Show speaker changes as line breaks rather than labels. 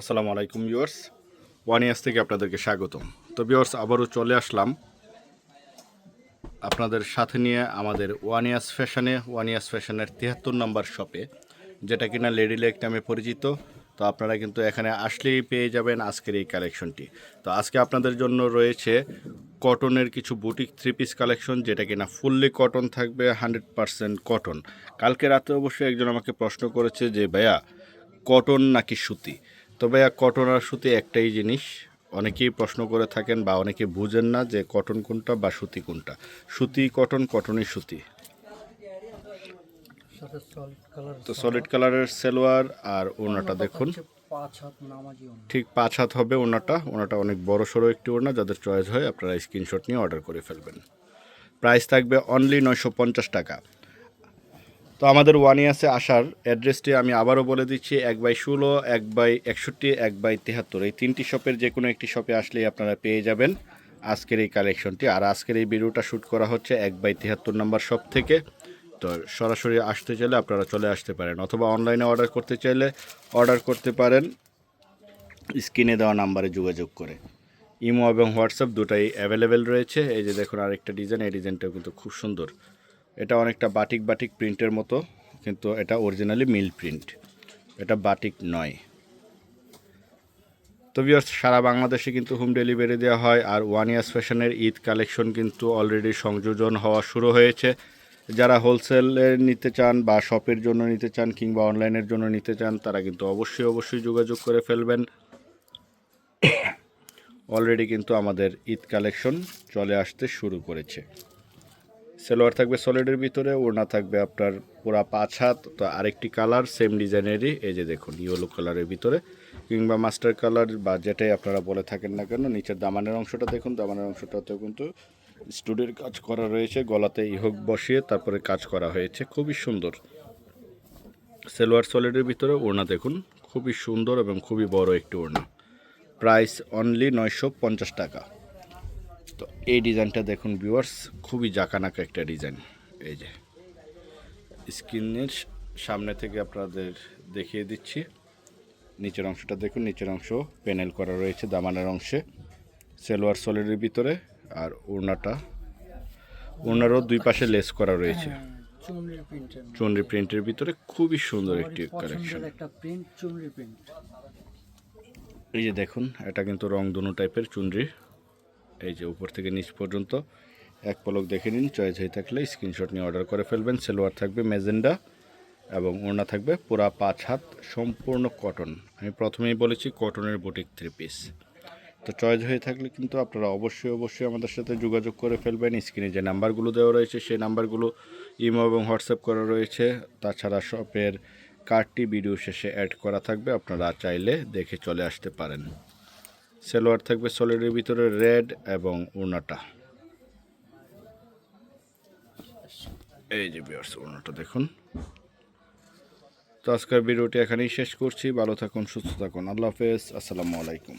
আসসালামু আলাইকুম viewers. One years থেকে আপনাদেরকে স্বাগতম। তো ভিউয়ার্স, আবারও চলে আসলাম আপনাদের সাথে নিয়ে আমাদের ওয়ান ইয়ার্স ফ্যাশনে ওয়ান ইয়ার্স ফ্যাশনের তিয়াত্তর নম্বর শপে যেটা কিনা লেডি লেক নামে পরিচিত। তো আপনারা কিন্তু এখানে আসলেই পেয়ে যাবেন আজকের এই কালেকশনটি তো আজকে আপনাদের জন্য রয়েছে কটনের কিছু বুটিক থ্রি পিস কালেকশন যেটা কিনা ফুললি কটন থাকবে হান্ড্রেড পারসেন্ট কটন কালকে রাতে অবশ্যই একজন আমাকে প্রশ্ন করেছে যে, ভাইয়া কটন নাকি সুতি? তো ভাইয়া কটন আর সুতি একটাই জিনিস। অনেকেই প্রশ্ন করে থাকেন বা অনেকে বুঝেন না যে কটন কোনটা বা সুতি কোনটা। সুতি কটন কটনই সুতি। তো সলিড কালারের সেলোয়ার আর ওনাটা দেখুন। ঠিক পাঁচ হাত হবে ওনাটা ওনাটা অনেক বড় সড়ো একটি ওনা যাদের চয়েস হয় আপনারা স্ক্রিনশট নিয়ে অর্ডার করে ফেলবেন। প্রাইস থাকবে অনলি নয়শো পঞ্চাশ টাকা। তো আমাদের ওয়ান ইয়ার্সে আসার অ্যাড্রেসটি আমি আবারও বলে দিচ্ছি, এক বাই ষোলো, এক বাই একষট্টি, এক বাই তেহাত্তর। এই তিনটি শপের যে কোনো একটি শপে আসলেই আপনারা পেয়ে যাবেন আজকের এই কালেকশনটি। আর আজকের এই ভিডিওটা শ্যুট করা হচ্ছে এক বাই তেহাত্তর নাম্বার শপ থেকে। তো সরাসরি আসতে চাইলে আপনারা চলে আসতে পারেন অথবা অনলাইনে অর্ডার করতে চাইলে অর্ডার করতে পারেন। স্ক্রিনে দেওয়া নাম্বারে যোগাযোগ করে। ইমো এবং হোয়াটসঅ্যাপ দুটাই অ্যাভেলেবেল রয়েছে। এই যে দেখুন আরেকটা ডিজাইন, এই ডিজাইনটাও কিন্তু খুব সুন্দর। এটা অনেকটা বাটিক বাটিক প্রিন্টের মতো, কিন্তু এটা অরিজিনালি মিল প্রিন্ট এটা বাটিক নয়। তো ভিউয়ার্স সারা বাংলাদেশে কিন্তু হোম ডেলিভারি দেওয়া হয়, আর ওয়ান ইয়ার্স ফ্যাশনের ঈদ কালেকশন কিন্তু অলরেডি সংযোজন হওয়া শুরু হয়েছে। যারা হোলসেলে নিতে চান বা শপের জন্য নিতে চান কিংবা অনলাইনের জন্য নিতে চান, তারা কিন্তু অবশ্যই অবশ্যই যোগাযোগ করে ফেলবেন। অলরেডি কিন্তু আমাদের ঈদ কালেকশন চলে আসতে শুরু করেছে। সেলোয়ার থাকবে সলিডের ভিতরে, ওড়না থাকবে আপনার পুরা পাঁচ হাত, তো আরেকটি কালার সেম ডিজাইনেরই এই যে দেখুন ইয়েলো কালারের ভিতরে। কিংবা মাস্টার কালার বা যেটাই আপনারা বলে থাকেন না কেন, নিচের দামানের অংশটা দেখুন, দামানের অংশটাতেও কিন্তু স্টুডের কাজ করা রয়েছে, গলাতে ইহক বসিয়ে তারপরে কাজ করা হয়েছে, খুবই সুন্দর। সেলোয়ার সলিডের ভিতরে, ওড়না দেখুন, খুবই সুন্দর এবং খুবই বড় একটি ওড়না। প্রাইস অনলি নয়শো পঞ্চাশ টাকা। তো এই ডিজাইনটা দেখুন ভিউয়ার্স খুবই জাকানাকা একটা ডিজাইন। এই যে স্ক্রিনের সামনে থেকে আপনাদের দেখিয়ে দিচ্ছি। নিচের অংশটা দেখুন নিচের অংশ প্যানেল করা রয়েছে দামানের অংশে। সেলোয়ার সোলের ভিতরে আর ওড়নাটা ওড়নারও দুই পাশে লেস করা রয়েছে।
চুনরি প্রিন্টের
ভিতরে খুবই সুন্দর একটি কালেকশন এই যে দেখুন এটা কিন্তু রং দুনো টাইপের চুনরি। এই যে উপর থেকে নিচ পর্যন্ত, এক পলক দেখে নিন, চয়েস হয়ে থাকলে স্ক্রিনশট নিয়ে অর্ডার করে ফেলবেন। সেলোয়ার থাকবে মেজেন্ডা এবং ওড়না থাকবে পুরা পাঁচ হাত, সম্পূর্ণ কটন আমি প্রথমেই বলেছি কটনের বুটিক থ্রি পিস তো চয়েস হয়ে থাকলে কিন্তু আপনারা অবশ্যই অবশ্যই আমাদের সাথে যোগাযোগ করে ফেলবেন। স্ক্রিনে যে নাম্বারগুলো দেওয়া রয়েছে, সেই নাম্বারগুলো ইমো এবং হোয়াটসঅ্যাপ করা রয়েছে। তাছাড়া শপের কার্ডটি ভিডিও শেষে অ্যাড করা থাকবে। আপনারা চাইলে দেখে চলে আসতে পারেন। সেলোয়ার থাকবে সলিডের ভিতরে রেড এবং উড়নাটা এই যে বিয়ার্স উড়নাটা দেখুন। তো আজকের ভিডিওটি এখানেই শেষ করছি। ভালো থাকুন, সুস্থ থাকুন। আল্লাহ হাফেজ। আসসালামু আলাইকুম।